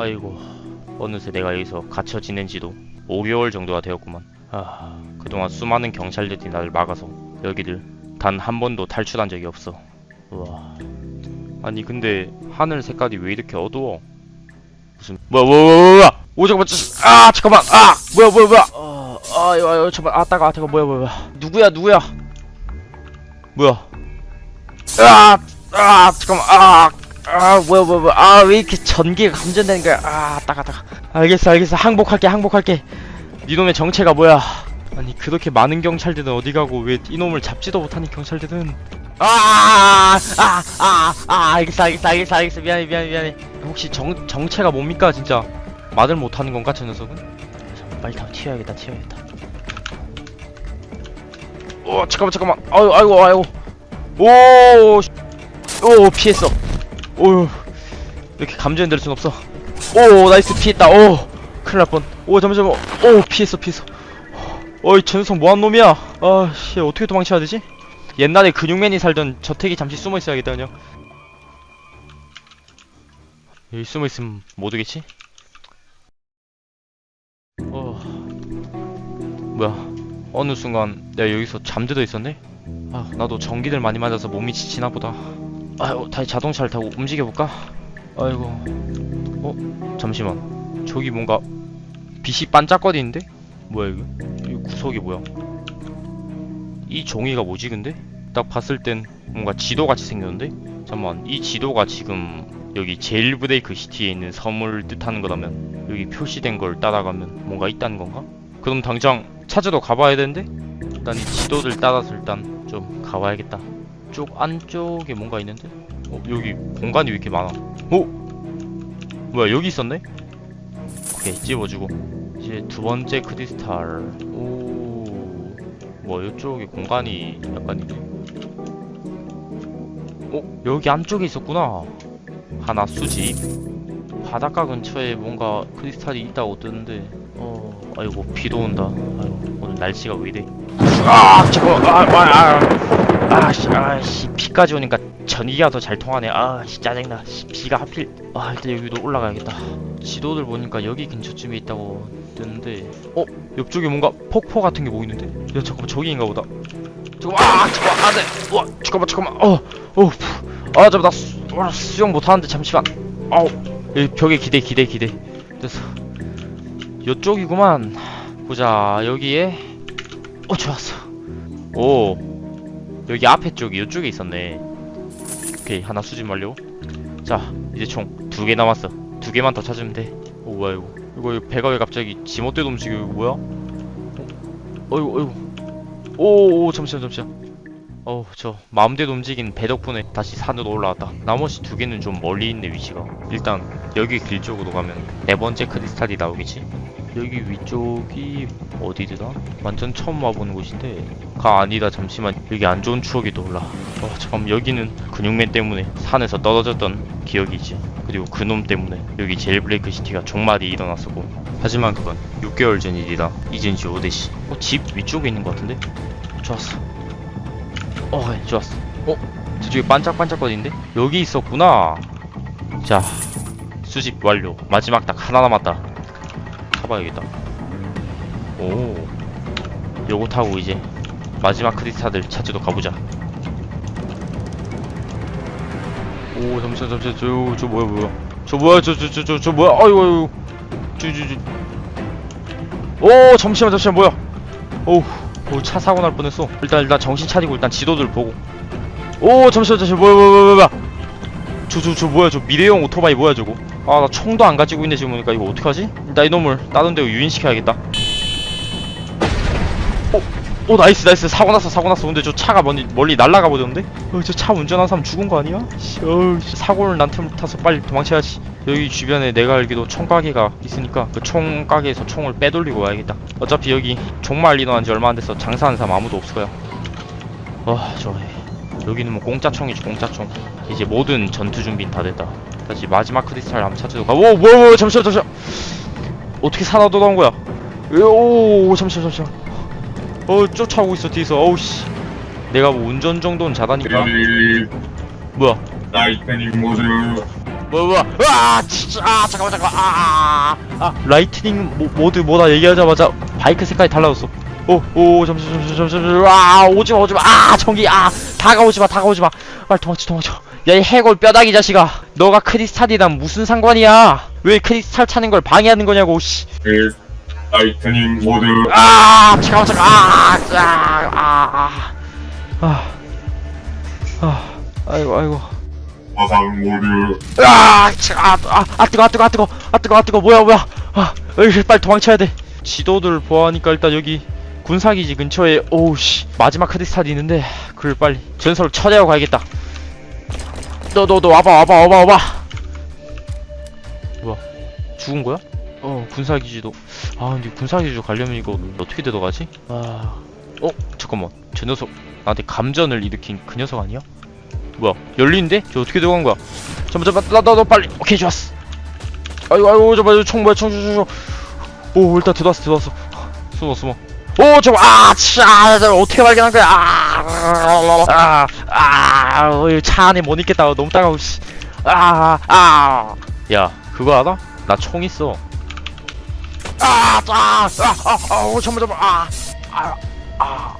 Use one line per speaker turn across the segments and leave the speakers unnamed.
아이고 어느새 내가 여기서 갇혀 지낸 지도 5개월 정도가 되었구만. 아 그동안 수많은 경찰들이 나를 막아서 여기를 단 한 번도 탈출한 적이 없어. 우와. 아니 근데 하늘 색깔이 왜 이렇게 어두워? 무슨 뭐야 뭐야 뭐야 뭐야 오 잠깐만 저- 아 잠깐만 아 뭐야 뭐야 뭐야? 어, 아 이거 이거 잠깐만 아 따가 아 잠깐 뭐야 뭐야 뭐야? 누구야 누구야? 뭐야? 아, 아, 잠깐만, 아, 아, 뭐야, 뭐야, 뭐야, 아, 왜 이렇게 전기가 감전되는 거야, 아, 따가, 따가. 알겠어, 알겠어, 항복할게, 항복할게. 이놈의 정체가 뭐야? 아니, 그렇게 많은 경찰들은 어디 가고, 왜 이놈을 잡지도 못하는 경찰들은. 아, 아, 아, 아, 아, 알겠어, 알겠어, 알겠어, 알겠어, 미안해, 미안해, 미안해. 혹시 정, 정체가 뭡니까, 진짜? 말을 못하는 건가, 저 녀석은? 빨리 다 튀어야겠다, 튀어야겠다. 어, 잠깐만, 잠깐만, 아유, 아이고, 아이고. 오, 씨. 오 피했어. 오 이렇게 감전될 순 없어. 오 나이스 피했다. 오 큰일 날 뻔. 오 잠시만. 오 피했어 피했어. 어이 저 녀석 뭐한 놈이야? 아씨 어떻게 도망쳐야 되지? 옛날에 근육맨이 살던 저택이 잠시 숨어 있어야겠다 그냥. 여기 숨어 있으면 못 오겠지? 어 뭐야? 어느 순간 내가 여기서 잠들어 있었네? 아, 나도 전기들 많이 맞아서 몸이 지치나 보다. 아유, 다시 자동차를 타고 움직여볼까? 아이고. 어? 잠시만. 저기 뭔가 빛이 반짝거리는데? 뭐야 이거? 이 구석이 뭐야? 이 종이가 뭐지 근데? 딱 봤을 땐 뭔가 지도같이 생겼는데? 잠깐만, 이 지도가 지금 여기 제일 브레이크 시티에 있는 섬을 뜻하는 거라면 여기 표시된 걸 따라가면 뭔가 있다는 건가? 그럼 당장 찾으러 가봐야 되는데? 일단 이 지도를 따라서 일단 좀 가봐야겠다. 쪽 안쪽에 뭔가 있는데? 어 여기 공간이 왜 이렇게 많아? 어? 뭐야 여기 있었네? 오케이 집어주고 이제 두 번째 크리스탈 오... 뭐 이쪽에 공간이 약간 있네 어? 여기 안쪽에 있었구나 하나 수집 바닷가 근처에 뭔가 크리스탈이 있다고 뜨는데 어... 아이고 비도 온다 아이고 오늘 날씨가 왜 이래 아 잠깐만 아 아 아 아씨 아씨 비까지 오니까 전기가 더 잘 통하네. 아씨 짜증나. 씨, 비가 하필 아 일단 여기도 올라가야겠다. 지도들 보니까 여기 근처쯤에 있다고 뜨는데 어 옆쪽에 뭔가 폭포 같은 게 보이는데? 야 잠깐만 저기인가 보다. 잠깐만 아 잠깐만 안돼 와 잠깐만 잠깐만. 어어아 잠깐 나 수, 와, 수영 못하는데 잠시만. 아우. 여기 벽에 기대 기대 기대. 됐어. 요쪽이구만. 보자 여기에. 어 좋았어. 오 여기 앞에 쪽이 이쪽에 있었네. 오케이 하나 수집 완료. 자 이제 총 두 개 남았어. 두 개만 더 찾으면 돼오 뭐야 이거. 이거 배가 왜 갑자기 지멋대로 움직여? 이거 뭐야? 어? 어이구 어이구. 오오 잠시만 잠시만. 어우 저 마음대로 움직인 배 덕분에 다시 산으로 올라왔다. 나머지 두 개는 좀 멀리 있네 위치가. 일단 여기 길 쪽으로 가면 네 번째 크리스탈이 나오겠지 여기 위쪽이 어디더라? 완전 처음 와보는 곳인데 가 아니다 잠시만 여기 안 좋은 추억이 떠올라 어 잠깐 여기는 근육맨 때문에 산에서 떨어졌던 기억이 있지 그리고 그놈 때문에 여기 제일브레이크 시티가 종말이 일어났었고 하지만 그건 6개월 전 일이라 이젠 지 오대시 어, 집 위쪽에 있는 것 같은데? 좋았어 어 네, 좋았어 어? 저쪽에 반짝반짝거리는데? 여기 있었구나 자 수집 완료 마지막 딱 하나 남았다 타봐야겠다. 오. 요거 타고 이제 마지막 크리스탈들 찾으러 가보자. 오 잠시만 잠시만. 저, 저 뭐야 뭐야. 저 뭐야 저 저 저 저 저 뭐야. 아이고 아이고. 저저저. 오 잠시만 잠시만. 뭐야. 오우 오, 차 사고 날 뻔했어. 일단 일단 정신 차리고 일단 지도들 보고. 오 잠시만 잠시만. 뭐야 뭐야 뭐야 뭐야. 저저저 뭐야. 저 미래형 오토바이 뭐야 저거? 아 나 총도 안 가지고 있네 지금 보니까. 이거 어떡하지? 일단 이놈을 다른 데로 유인시켜야겠다. 오, 오 나이스 나이스. 사고 났어 사고 났어. 근데 저 차가 멀리, 멀리 날아가 버렸는데? 어, 저 차 운전한 사람 죽은 거 아니야? 씨, 사고를 난 틈을 타서 빨리 도망쳐야지. 여기 주변에 내가 알기로 총가게가 있으니까 그 총가게에서 총을 빼돌리고 와야겠다. 어차피 여기 종말 일어난 지 얼마 안 돼서 장사하는 사람 아무도 없을 거야. 와 좋아해 여기는 뭐 공짜 총이지 공짜 총. 이제 모든 전투 준비는 다 됐다. 다시 마지막 크리스탈 한번 찾으러 가. 오, 뭐야, 뭐야, 잠시만, 잠시만. 어떻게 살아 돌아온 거야? 오, 잠시만, 잠시만. 어, 쫓아오고 있어 뒤에서. 어우 씨. 내가 뭐 운전 정도는 잘하니까. 뭐야?
나이트닝 모드
뭐야 뭐야 아 진짜 아 잠깐만 잠깐만 아아 아, 라이트닝 모, 모드 뭐다 얘기하자마자 바이크 색깔이 달라졌어 오오 잠시 잠시 잠시 잠시 아 오지마 오지마 아 전기 아 다가오지마 다가오지마 빨리 도망쳐 도망쳐 야 이 해골 뼈다귀 자식아 너가 크리스탈이랑 무슨 상관이야 왜 크리스탈 차는 걸 방해하는 거냐고 씨.
그 라이트닝 모드
아 잠깐만 잠깐 아아아아. 아, 아, 아이고 아이고.
화상 모드.
아, 차, 아, 아, 아 뜨거, 아 뜨거, 아 뜨거, 아 뜨거, 아 뜨거, 뭐야, 뭐야, 아, 으이, 빨리 도망쳐야 돼. 지도들 보아하니까 일단 여기 군사기지 근처에, 오우 씨, 마지막 크리스탈이 있는데, 그걸 빨리 전설을 처리하고 가야겠다. 너, 너, 너 와봐, 와봐, 와봐, 와봐. 죽은 거야? 어, 군사기지도. 아, 근데 군사기지도 가려면 이거 어떻게 들어가지? 아, 어, 잠깐만, 저 녀석 나한테 감전을 일으킨 그 녀석 아니야? 뭐야, 열리는데? 저 어떻게 들어간 거야? 잠깐만 잠깐만 나, 나, 너 빨리 오케이 좋았어 아이고 아이고 잠깐만 총 뭐야 총총총 오 일단 들어왔어 들어왔어 숨어 숨어 오 잠깐 아 차, 어떻게 발견한 거야 아아아 아, 어, 차 안에 못 있겠다 너무 따가워 씨아아야 그거 알아? 나 총 있어. 아 아 아아오 잠깐만 잠깐만. 아아 아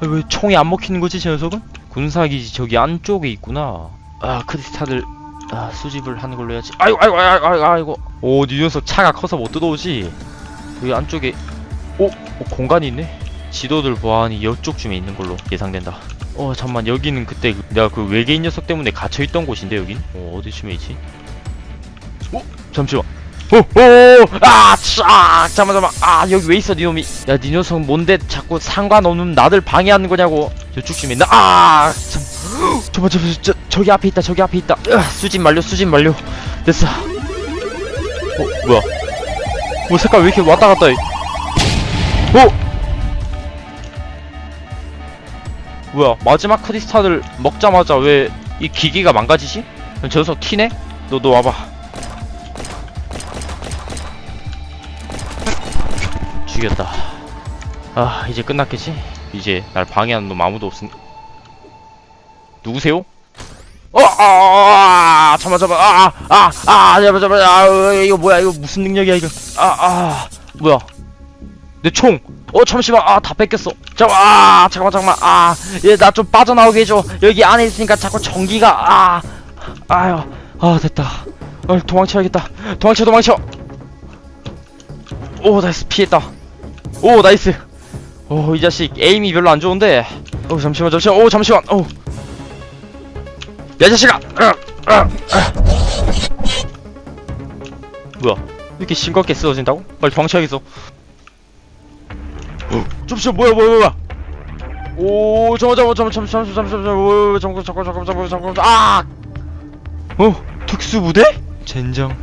왜 총이 안 먹히는 거지 저 녀석은? 군사기지 저기 안쪽에 있구나. 아 크리스탈을 아 수집을 하는 걸로 해야지. 아이고 아이고 아이고 아이고 아이고 오니 녀석 차가 커서 못 들어오지? 여기 안쪽에 오, 오 공간이 있네? 지도들 보아하니 이쪽쯤에 있는 걸로 예상된다. 어 잠만. 여기는 그때 그- 내가 그 외계인 녀석 때문에 갇혀있던 곳인데 여긴? 어 어디쯤에 있지? 어 잠시만. 오오아 차 잠만 잠만. 아 여기 왜 있어 니 놈이? 야 니 녀석 뭔데 자꾸 상관없는 나들 방해하는 거냐고. 저쪽쯤에 있나? 아참. 저번 저, 저, 저기 앞에 있다 저기 앞에 있다. 으아, 수집 완료 수집 완료. 됐어. 어 뭐야? 뭐 색깔 왜 이렇게 왔다 갔다 해? 어? 뭐야 마지막 크리스탈을 먹자마자 왜 이 기기가 망가지지? 저 녀석 티네? 너너 와봐 죽였다. 아 이제 끝났겠지? 이제 날 방해하는 놈 아무도 없으니. 누구세요? 어, 아, 아, 아, 잠깐, 잠깐, 아, 아, 아, 잠깐, 잠깐, 아, 어, 이거 뭐야, 이거 무슨 능력이야, 이거, 아, 아, 뭐야, 내 총, 어, 잠시만, 아, 다 뺏겼어, 잠깐, 아, 잠깐만, 잠깐만, 아, 얘, 나 좀 빠져나오게 해줘, 여기 안에 있으니까 자꾸 전기가, 아, 아유, 아, 됐다, 어, 도망쳐야겠다, 도망쳐, 도망쳐, 오, 나이스, 피했다, 오, 나이스, 오, 이 자식, 에임이 별로 안 좋은데, 오, 잠시만, 잠시만, 오, 잠시만, 오. 야 자식아! 뭐야? 왜 이렇게 싱겁게 쓰러진다고? 빨리 도망쳐야겠어. 어, 잠시만 뭐야 뭐야 뭐야? 오 잠깐 잠깐 잠깐 잠깐 잠깐 잠깐 잠깐 잠깐 잠깐 잠깐 잠깐 잠깐 아! 어 특수 부대? 젠장.